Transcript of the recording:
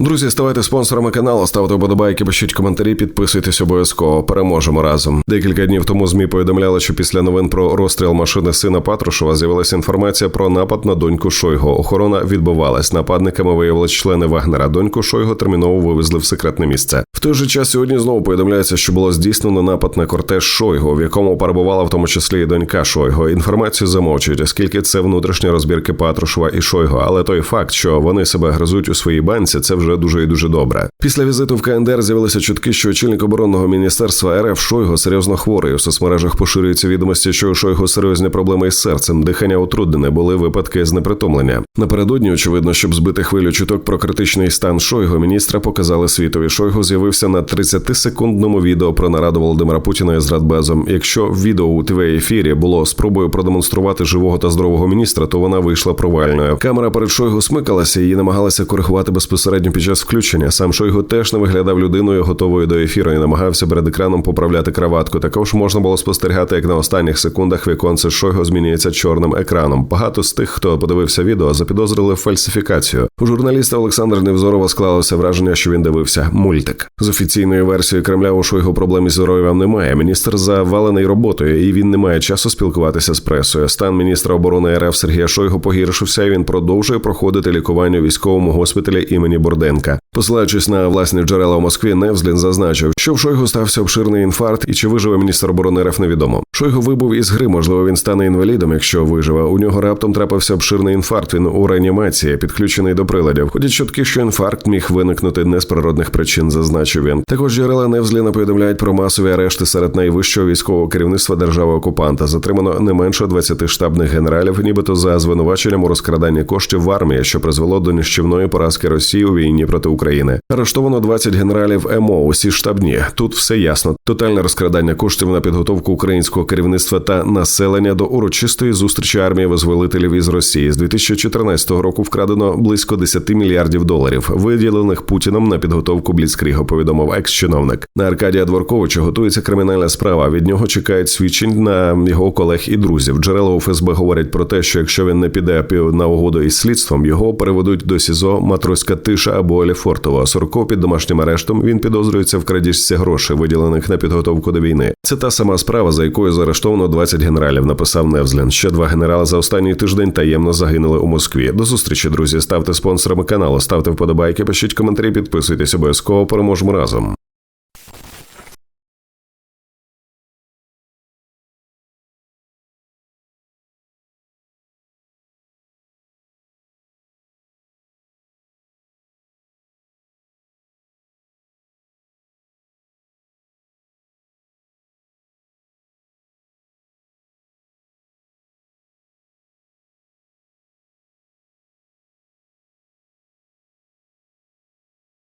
Друзі, ставайте спонсорами каналу, ставте вподобайки, пишіть коментарі, підписуйтесь обов'язково. Переможемо разом. Декілька днів тому змі повідомляли, що після новин про розстріл машини сина Патрушева з'явилася інформація про напад на доньку Шойго. Охорона відбувалась. Нападниками виявилися члени Вагнера. Доньку Шойго терміново вивезли в секретне місце. В той же час сьогодні знову повідомляється, що було здійснено напад на кортеж Шойго, в якому перебувала в тому числі і донька Шойго. Інформацію замовчують, оскільки це внутрішні розбірки Патрушева і Шойго. Але той факт, що вони себе гризуть у своїй банці, це вже дуже і дуже добре. Після візиту в КНДР з'явилися чутки, що очільник оборонного міністерства РФ Шойго серйозно хворий. У соцмережах поширюються відомості, що у Шойго серйозні проблеми із серцем, дихання утруднене, були випадки знепритомлення. Напередодні, очевидно, щоб збити хвилю чуток про критичний стан Шойго, міністра показали світові. Шойго з'явився на 30-секундному відео про нараду Володимира Путіна із Радбезом. Якщо відео у тв ефірі було спробою продемонструвати живого та здорового міністра, то вона вийшла провальною. Камера перед Шойгу смикалася, її намагалася коригувати безпосередньо під час включення. Сам Шойгу теж не виглядав людиною, готовою до ефіру, і намагався перед екраном поправляти краватку. Також можна було спостерігати, як на останніх секундах віконце Шойгу змінюється чорним екраном. Багато з тих, хто подивився відео, запідозрили фальсифікацію. У журналіста Олександра Невзорова склалося враження, що він дивився мультик. З офіційної версії Кремля у Шойгу проблем із здоров'ям немає. Міністр завалений роботою, і він не має часу спілкуватися з пресою. Стан міністра оборони РФ Сергія Шойгу погіршився. і Він продовжує проходити лікування у військовому госпіталі імені Бурденка. Посилаючись на власні джерела в Москві, Невзлін зазначив, що в Шойгу стався обширний інфаркт, і чи виживе міністр оборони РФ невідомо. Шойгу вибув із гри. Можливо, він стане інвалідом, якщо виживе. У нього раптом трапився обширний інфаркт. Він у реанімації, підключений до приладів. Ходять чутки, що інфаркт міг виникнути не з природних причин, зазначив він. Також джерела Невзліна повідомляють про масові арешти серед найвищого військового керівництва держави окупанта. Затримано не менше 20 штабних генералів, нібито за звинуваченням у розкраданні коштів в армії, що призвело до нищівної поразки Росії у війні проти України. Арештовано 20 генералів МО, усі штабні. Тут все ясно. Тотальне розкрадання коштів на підготовку українського керівництва та населення до урочистої зустрічі армії визволителів із Росії з 2014 року вкрадено близько 10 мільярдів доларів, виділених Путіном на підготовку Бліцкрігу, повідомив екс-чиновник. На Аркадія Дворковича готується кримінальна справа. Від нього чекають свідчень на його колег і друзів. Джерела у ФСБ говорять про те, що якщо він не піде на угоду із слідством, його переведуть до СІЗО Матроська Тиша або Еліфортово. Сороков під домашнім арештом він підозрюється в крадіжці грошей, виділених на підготовку до війни. Це та сама справа, за якою заарештовано 20 генералів. Написав Невзлін. Ще два генерали за останній тиждень таємно загинули у Москві. До зустрічі, друзі. Ставте спонсорами каналу, ставте вподобайки, пишіть коментарі, підписуйтесь обов'язково. Переможемо разом.